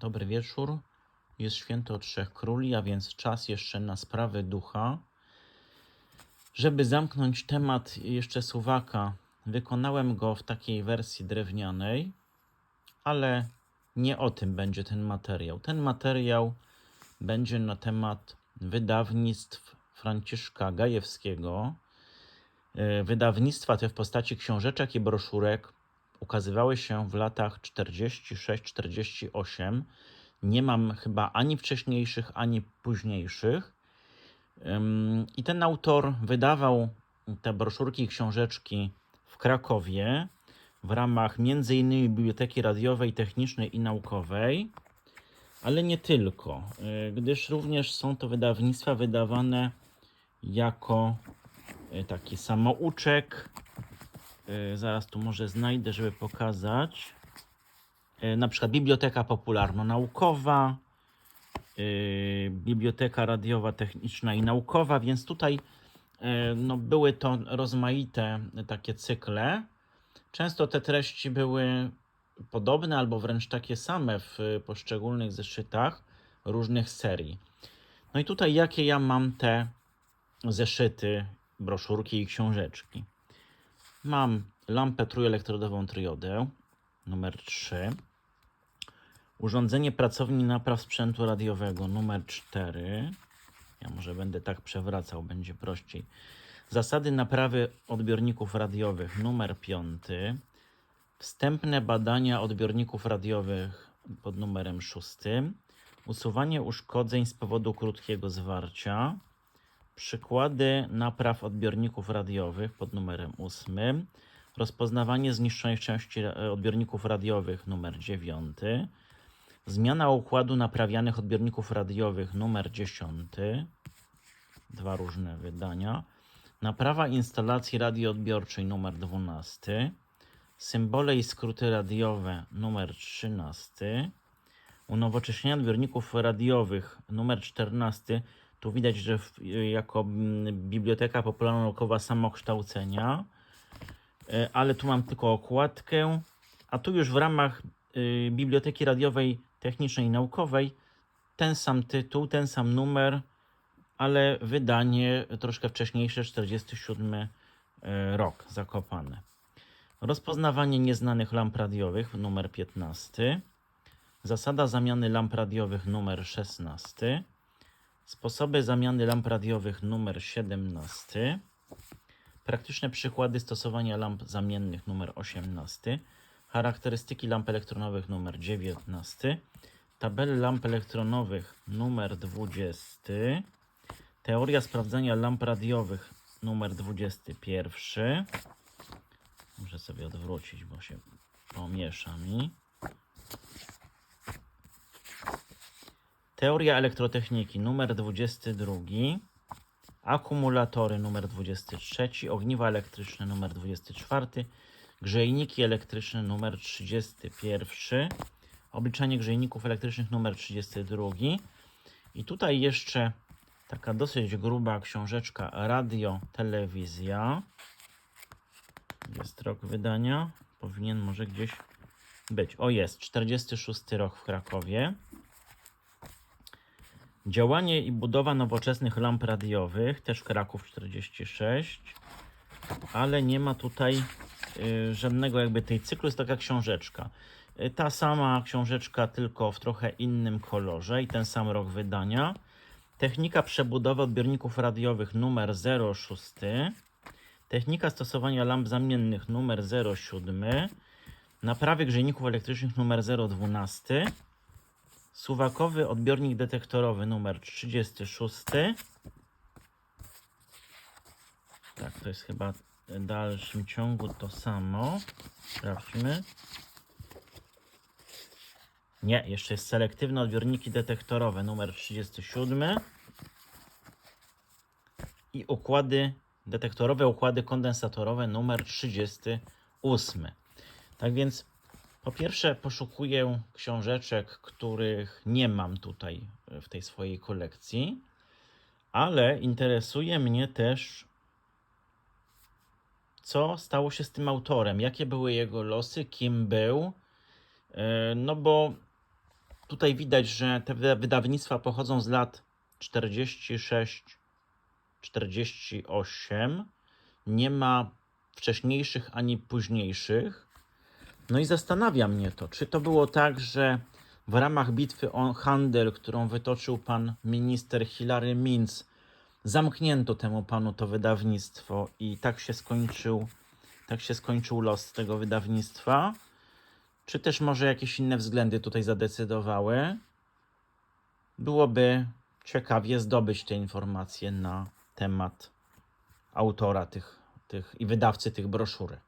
Dobry wieczór. Jest święto Trzech Króli, a więc czas jeszcze na sprawy ducha. Żeby zamknąć temat jeszcze suwaka, wykonałem go w takiej wersji drewnianej, ale nie o tym będzie ten materiał. Ten materiał będzie na temat wydawnictw Franciszka Gajewskiego. E, Wydawnictwa te w postaci książeczek i broszurek ukazywały się w latach 46-48. Nie mam chyba ani wcześniejszych, ani późniejszych. I ten autor wydawał te broszurki i książeczki w Krakowie w ramach m.in. Biblioteki Radiowej, Technicznej i Naukowej, ale nie tylko, y, gdyż również są to wydawnictwa wydawane jako y, taki samouczek. Y, Zaraz tu może znajdę, żeby pokazać. Y, Na przykład Biblioteka Popularno-Naukowa, y, Biblioteka Radiowa, Techniczna i Naukowa, więc tutaj no, były to rozmaite takie cykle. Często te treści były podobne albo wręcz takie same w poszczególnych zeszytach różnych serii. No i tutaj jakie ja mam te zeszyty, broszurki i książeczki. Mam lampę trójelektrodową triodę numer 3. Urządzenie pracowni napraw sprzętu radiowego numer 4. Ja może będę tak przewracał, będzie prościej. Zasady naprawy odbiorników radiowych numer 5. Wstępne badania odbiorników radiowych pod numerem 6. Usuwanie uszkodzeń z powodu krótkiego zwarcia. Przykłady napraw odbiorników radiowych pod numerem 8. Rozpoznawanie zniszczonych części e, odbiorników radiowych numer 9. Zmiana układu naprawianych odbiorników radiowych numer 10. Dwa różne wydania. Naprawa instalacji radioodbiorczej numer 12. Symbole i skróty radiowe numer 13. Unowocześnienie odbiorników radiowych numer 14. Tu widać, że jako mm, Biblioteka Popularno-Naukowa samokształcenia, E, ale tu mam tylko okładkę, a tu już w ramach y, Biblioteki Radiowej Technicznej i Naukowej ten sam tytuł, ten sam numer, ale wydanie troszkę wcześniejsze, 47 e, rok, zakopane. Rozpoznawanie nieznanych lamp radiowych, numer 15. Zasada zamiany lamp radiowych, numer 16. Sposoby zamiany lamp radiowych, numer 17. Praktyczne przykłady stosowania lamp zamiennych numer 18. Charakterystyki lamp elektronowych numer 19. Tabele lamp elektronowych numer 20. Teoria sprawdzania lamp radiowych numer 21. Muszę sobie odwrócić, bo się pomiesza mi. Teoria elektrotechniki numer 22. Akumulatory numer 23, ogniwa elektryczne numer 24, grzejniki elektryczne numer 31, obliczanie grzejników elektrycznych numer 32. I tutaj jeszcze taka dosyć gruba książeczka Radio, Telewizja. Jest rok wydania. Powinien może gdzieś być. O jest, 46 rok w Krakowie. Działanie i budowa nowoczesnych lamp radiowych, też Kraków 46, ale nie ma tutaj y, żadnego jakby tej cyklu, jest taka książeczka. Y, ta sama książeczka, tylko w trochę innym kolorze i ten sam rok wydania. Technika przebudowy odbiorników radiowych numer 06. Technika stosowania lamp zamiennych numer 07. Naprawy grzejników elektrycznych numer 012. Suwakowy odbiornik detektorowy numer 36. Tak, to jest chyba w dalszym ciągu to samo. Sprawdźmy. Nie, jeszcze jest selektywne odbiorniki detektorowe numer 37 i układy detektorowe, układy kondensatorowe numer 38. Tak więc po pierwsze poszukuję książeczek, których nie mam tutaj e, w tej swojej kolekcji, ale interesuje mnie też co stało się z tym autorem, jakie były jego losy, kim był. E, No bo tutaj widać, że te wyda- wydawnictwa pochodzą z lat 46, 48. Nie ma wcześniejszych ani późniejszych. No i zastanawia mnie to, czy to było tak, że w ramach bitwy o handel, którą wytoczył pan minister Hilary Minc, zamknięto temu panu to wydawnictwo i tak się skończył, tak się skończył los tego wydawnictwa. Czy też może jakieś inne względy tutaj zadecydowały? Byłoby ciekawie zdobyć te informacje na temat autora tych, tych i wydawcy tych broszurek.